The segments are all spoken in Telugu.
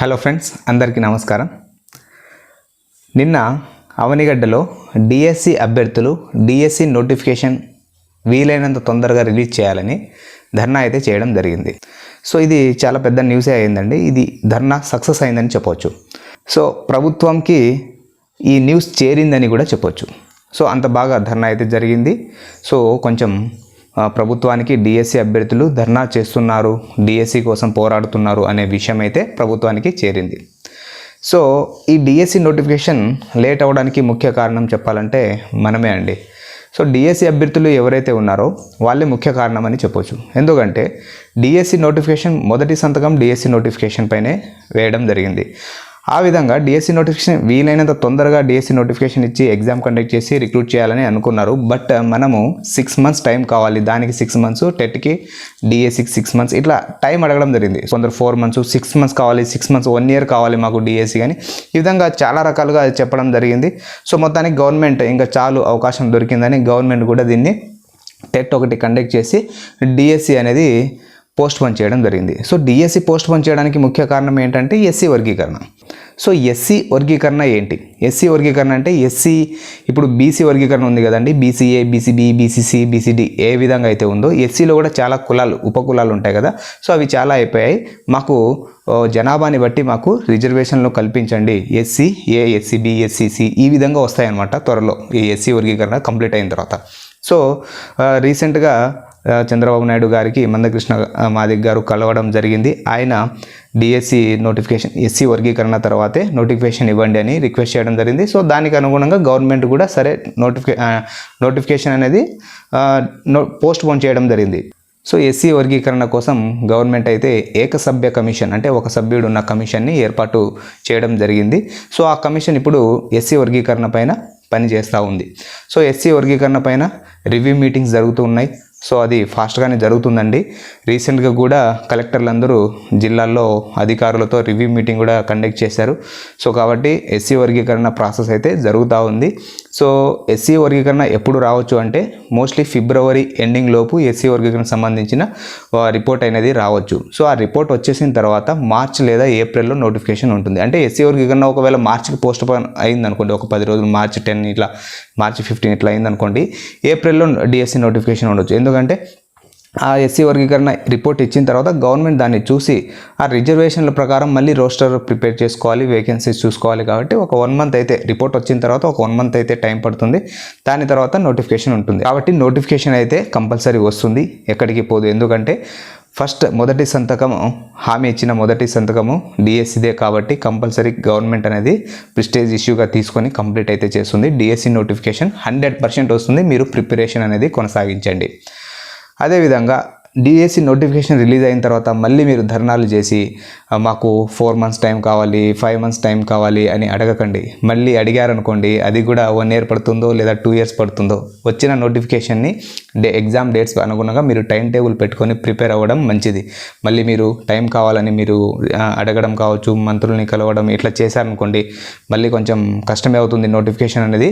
హలో ఫ్రెండ్స్ అందరికీ నమస్కారం. నిన్న అవనిగడ్డలో డిఎస్సి అభ్యర్థులు డిఎస్సి నోటిఫికేషన్ వీలైనంత తొందరగా రిలీజ్ చేయాలని ధర్నా అయితే చేయడం జరిగింది. సో ఇది చాలా పెద్ద న్యూసే అయిందండి. ఇది ధర్నా సక్సెస్ అయిందని చెప్పవచ్చు సో ప్రభుత్వంకి ఈ న్యూస్ చేరిందని కూడా చెప్పొచ్చు. సో అంత బాగా ధర్నా అయితే జరిగింది. సో కొంచెం ప్రభుత్వానికి డిఎస్సి అభ్యర్థులు ధర్నా చేస్తున్నారు డిఎస్సి కోసం పోరాడుతున్నారు అనే విషయం అయితే ప్రభుత్వానికి చేరింది. సో ఈ డిఎస్సి నోటిఫికేషన్ లేట్ అవ్వడానికి ముఖ్య కారణం చెప్పాలంటే మనమే అండి. సో డిఎస్సి అభ్యర్థులు ఎవరైతే ఉన్నారో వాళ్ళే ముఖ్య కారణం అని చెప్పొచ్చు. ఎందుకంటే డిఎస్సి నోటిఫికేషన్ మొదటి సంతకం డిఎస్సి నోటిఫికేషన్ పైనే వేయడం జరిగింది. ఆ విధంగా డిఎస్సి నోటిఫికేషన్ వీలైనంత తొందరగా డిఎస్సి నోటిఫికేషన్ ఇచ్చి ఎగ్జామ్ కండక్ట్ చేసి రిక్రూట్ చేయాలని అనుకున్నారు. బట్ uh, మనము సిక్స్ మంత్స్ టైం కావాలి. దానికి సిక్స్ మంత్స్ టెట్కి డిఎస్సికి సిక్స్ మంత్స్ ఇట్లా టైం అడగడం జరిగింది. కొందరు ఫోర్ మంత్స్ సిక్స్ మంత్స్ కావాలి సిక్స్ మంత్స్ వన్ ఇయర్ కావాలి మాకు డిఎస్సి కానీ ఈ విధంగా చాలా రకాలుగా చెప్పడం జరిగింది. సో మొత్తానికి గవర్నమెంట్ ఇంకా చాలు అవకాశం దొరికిందని గవర్నమెంట్ కూడా దీన్ని టెట్ ఒకటి కండక్ట్ చేసి డిఎస్సి అనేది పోస్ట్ పోన్ చేయడం జరిగింది. సో డిఎస్సి పోస్ట్ పోన్ చేయడానికి ముఖ్య కారణం ఏంటంటే ఎస్సీ వర్గీకరణ. సో ఎస్సీ వర్గీకరణ ఏంటి? ఎస్సీ వర్గీకరణ అంటే ఎస్సీ ఇప్పుడు బీసీ వర్గీకరణ ఉంది కదండి. బీసీఏ బీసీబీ బీసీసీ బీసీడీ ఏ విధంగా అయితే ఉందో ఎస్సీలో కూడా చాలా కులాలు ఉపకులాలు ఉంటాయి కదా. సో అవి చాలా అయిపోయాయి. మాకు జనాభాని బట్టి మాకు రిజర్వేషన్లు కల్పించండి. SC A SC SCC SCC ఈ విధంగా వస్తాయన్నమాట త్వరలో. ఈ ఎస్సీ వర్గీకరణ కంప్లీట్ అయిన తర్వాత. సో రీసెంట్గా చంద్రబాబు నాయుడు గారికి మందకృష్ణ మాదిక్ గారు కలవడం జరిగింది. ఆయన డిఎస్సి నోటిఫికేషన్ ఎస్సీ వర్గీకరణ తర్వాతే నోటిఫికేషన్ ఇవ్వండి అని రిక్వెస్ట్ చేయడం జరిగింది. సో దానికి అనుగుణంగా గవర్నమెంట్ కూడా సరే నోటిఫికే నోటిఫికేషన్ అనేది నో పోస్ట్ పోన్ చేయడం జరిగింది. సో ఎస్సీ వర్గీకరణ కోసం గవర్నమెంట్ అయితే ఏకసభ్య కమిషన్ అంటే ఒక సభ్యుడు ఉన్న కమిషన్ని ఏర్పాటు చేయడం జరిగింది. సో ఆ కమిషన్ ఇప్పుడు ఎస్సీ వర్గీకరణ పైన పనిచేస్తూ ఉంది. సో ఎస్సీ వర్గీకరణ పైన రివ్యూ మీటింగ్స్ జరుగుతూ ఉన్నాయి. సో అది ఫాస్ట్గానే జరుగుతుందండి. రీసెంట్గా కూడా కలెక్టర్లు అందరూ జిల్లాల్లో అధికారులతో రివ్యూ మీటింగ్ కూడా కండక్ట్ చేశారు. సో కాబట్టి ఎస్సీ వర్గీకరణ ప్రాసెస్ అయితే జరుగుతూ ఉంది. సో ఎస్సీ వర్గీకరణ ఎప్పుడు రావచ్చు అంటే మోస్ట్లీ ఫిబ్రవరి ఎండింగ్ లోపు ఎస్సీ వర్గీకరణ సంబంధించిన ఆ, రిపోర్ట్ అనేది రావచ్చు. సో ఆ రిపోర్ట్ వచ్చేసిన తర్వాత మార్చ్ లేదా ఏప్రిల్లో నోటిఫికేషన్ ఉంటుంది. అంటే ఎస్సీ వర్గీకరణ ఒకవేళ మార్చికి పోస్ట్ పోన్ అయింది అనుకోండి ఒక పది రోజులు మార్చి టెన్ ఇట్లా మార్చి ఫిఫ్టీన్ ఇట్లా అయింది అనుకోండి ఏప్రిల్లో డిఎస్సీ నోటిఫికేషన్ ఉండొచ్చు. ఎందుకంటే ఆ ఎస్సీ వర్గీకరణ రిపోర్ట్ ఇచ్చిన తర్వాత గవర్నమెంట్ దాన్ని చూసి ఆ రిజర్వేషన్ల ప్రకారం మళ్ళీ రోస్టర్ ప్రిపేర్ చేసుకోవాలి వేకెన్సీస్ చూసుకోవాలి కాబట్టి ఒక వన్ మంత్ అయితే రిపోర్ట్ వచ్చిన తర్వాత ఒక వన్ మంత్ అయితే టైం పడుతుంది. దాని తర్వాత నోటిఫికేషన్ ఉంటుంది. కాబట్టి నోటిఫికేషన్ అయితే కంపల్సరీ వస్తుంది. ఎక్కడికి పోదు. ఎందుకంటే ఫస్ట్ మొదటి సంతకము హామీ ఇచ్చిన మొదటి సంతకము డిఎస్సిదే కాబట్టి కంపల్సరీ గవర్నమెంట్ అనేది ప్రిస్టేజ్ ఇష్యూగా తీసుకొని కంప్లీట్ అయితే చేస్తుంది. డిఎస్సి నోటిఫికేషన్ హండ్రెడ్ పర్సెంట్ వస్తుంది. మీరు ప్రిపరేషన్ అనేది కొనసాగించండి. అదేవిధంగా డిఎస్సి నోటిఫికేషన్ రిలీజ్ అయిన తర్వాత మళ్ళీ మీరు ధర్నాలు చేసి మాకు ఫోర్ మంత్స్ టైం కావాలి ఫైవ్ మంత్స్ టైం కావాలి అని అడగకండి. మళ్ళీ అడిగారనుకోండి అది కూడా వన్ ఇయర్ పడుతుందో లేదా టూ ఇయర్స్ పడుతుందో వచ్చిన నోటిఫికేషన్ని డే ఎగ్జామ్ డేట్స్ అనుగుణంగా మీరు టైం టేబుల్ పెట్టుకొని ప్రిపేర్ అవ్వడం మంచిది. మళ్ళీ మీరు టైం కావాలని మీరు అడగడం కావచ్చు మంత్రుల్ని కలవడం ఇట్లా చేశారనుకోండి మళ్ళీ కొంచెం కష్టమే అవుతుంది నోటిఫికేషన్ అనేది.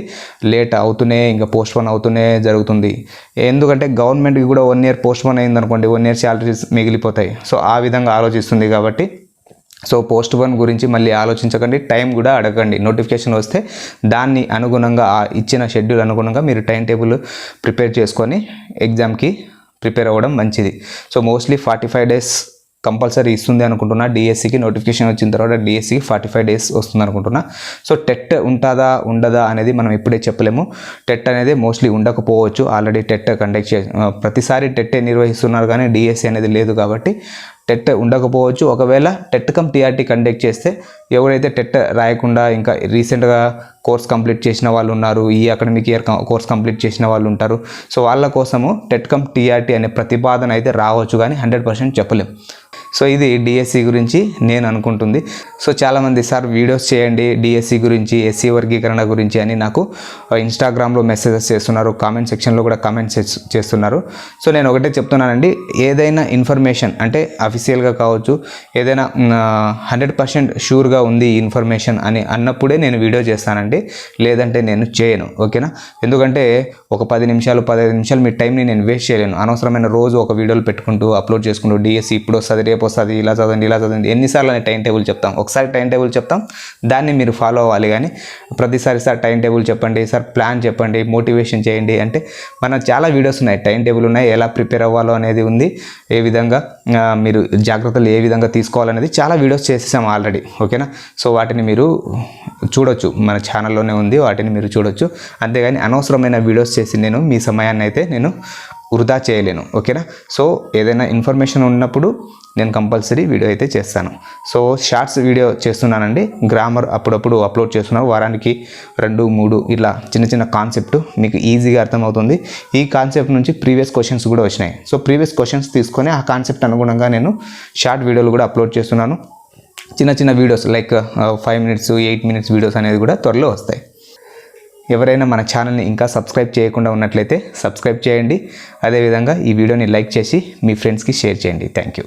లేట్ అవుతూనే ఇంకా పోస్ట్ పోన్ అవుతూనే జరుగుతుంది. ఎందుకంటే గవర్నమెంట్కి కూడా వన్ ఇయర్ పోస్ట్ పోన్ అనుకోండి వన్ ఇయర్ శాలరీస్ మిగిలిపోతాయి. సో ఆ విధంగా ఆలోచిస్తుంది కాబట్టి సో పోస్ట్ పోన్ గురించి మళ్ళీ ఆలోచించకండి టైం కూడా అడగండి. నోటిఫికేషన్ వస్తే దాన్ని అనుగుణంగా ఆ ఇచ్చిన షెడ్యూల్ అనుగుణంగా మీరు టైం టేబుల్ ప్రిపేర్ చేసుకొని ఎగ్జామ్కి ప్రిపేర్ అవ్వడం మంచిది. So mostly forty five days compulsory ఇస్తుంది అనుకుంటున్నా. డిఎస్సికి నోటిఫికేషన్ వచ్చిన తర్వాత డిఎస్సికి ఫార్టీ ఫైవ్ డేస్ వస్తుంది అనుకుంటున్నా. సో టెట్ ఉంటుందా ఉండదా అనేది మనం ఇప్పుడే చెప్పలేము. టెట్ అనేది మోస్ట్లీ ఉండకపోవచ్చు. ఆల్రెడీ టెట్ కండక్ట్ చే ప్రతిసారి టెట్టే నిర్వహిస్తున్నారు కానీ డిఎస్సి అనేది లేదు కాబట్టి టెట్ ఉండకపోవచ్చు. ఒకవేళ టెట్ కమ్ టీఆర్టీ కండక్ట్ చేస్తే ఎవరైతే టెట్ రాయకుండా ఇంకా రీసెంట్గా కోర్స్ కంప్లీట్ చేసిన వాళ్ళు ఉన్నారు ఈ అకాడమిక్ ఇయర్ కోర్స్ కంప్లీట్ చేసిన వాళ్ళు ఉంటారు. సో వాళ్ళ కోసము టెట్ కమ్ టీఆర్టీ అనే ప్రతిపాదన అయితే రావచ్చు కానీ హండ్రెడ్ పర్సెంట్ చెప్పలేం. సో ఇది డిఎస్సి గురించి నేను అనుకుంటుంది. సో చాలామంది సార్ వీడియోస్ చేయండి డిఎస్సి గురించి ఎస్సీ వర్గీకరణ గురించి అని నాకు ఇన్స్టాగ్రామ్లో మెసేజెస్ చేస్తున్నారు. కామెంట్ సెక్షన్లో కూడా కామెంట్స్ చేస్తున్నారు. సో నేను ఒకటే చెప్తున్నానండి ఏదైనా ఇన్ఫర్మేషన్ అంటే అఫీషియల్గా కావచ్చు ఏదైనా హండ్రెడ్ పర్సెంట్ షూర్గా ఉంది ఈ ఇన్ఫర్మేషన్ అని అన్నప్పుడే నేను వీడియో చేస్తానండి. లేదంటే నేను చేయను ఓకేనా? ఎందుకంటే ఒక పది నిమిషాలు పదహైదు నిమిషాలు మీ టైంని నేను వేస్ట్ చేయలేను. అనవసరమైన రోజు ఒక వీడియోలు పెట్టుకుంటూ అప్లోడ్ చేసుకుంటూ డిఎస్సి ఇప్పుడు వస్తుంది రేపు వస్తుంది ఇలా చదవండి ఇలా చదవండి. ఎన్నిసార్లు అని టైం టేబుల్ చెప్తాం. ఒకసారి టైం టేబుల్ చెప్తాం. దాన్ని మీరు ఫాలో అవ్వాలి కానీ ప్రతిసారి సార్ టైం టేబుల్ చెప్పండి సార్ ప్లాన్ చెప్పండి మోటివేషన్ చేయండి అంటే మన చాలా వీడియోస్ ఉన్నాయి. టైం టేబుల్ ఉన్నాయి. ఎలా ప్రిపేర్ అవ్వాలో అనేది ఉంది. ఏ విధంగా మీరు జాగ్రత్తలు ఏ విధంగా తీసుకోవాలనేది చాలా వీడియోస్ చేసేసాం ఆల్రెడీ. ఓకేనా? సో వాటిని మీరు చూడొచ్చు. మన ఛానల్లోనే ఉంది. వాటిని మీరు చూడొచ్చు. అంతేగాని అనవసరమైన వీడియోస్ చేసి నేను మీ సమయాన్ని అయితే నేను వృధా చేయలేను ఓకేనా? సో ఏదైనా ఇన్ఫర్మేషన్ ఉన్నప్పుడు నేను కంపల్సరీ వీడియో అయితే చేస్తాను. సో షార్ట్స్ వీడియో చేస్తున్నానండి. గ్రామర్ అప్పుడప్పుడు అప్లోడ్ చేస్తున్నాను వారానికి రెండు మూడు ఇలా చిన్న చిన్న కాన్సెప్ట్ మీకు ఈజీగా అర్థమవుతుంది. ఈ కాన్సెప్ట్ నుంచి ప్రీవియస్ క్వశ్చన్స్ కూడా వచ్చినాయి. సో ప్రీవియస్ క్వశ్చన్స్ తీసుకొని ఆ కాన్సెప్ట్ అనుగుణంగా నేను షార్ట్ వీడియోలు కూడా అప్లోడ్ చేస్తున్నాను. చిన్న చిన్న videos like five minutes eight minutes videos అనేది కూడా త్వరలో వస్తాయి. ఎవరైనా మన ఛానల్ని ఇంకా సబ్స్క్రైబ్ చేయకుండా ఉన్నట్లయితే సబ్స్క్రైబ్ చేయండి. అదేవిధంగా ఈ వీడియోని లైక్ చేసి మీ ఫ్రెండ్స్కి షేర్ చేయండి. Thank you.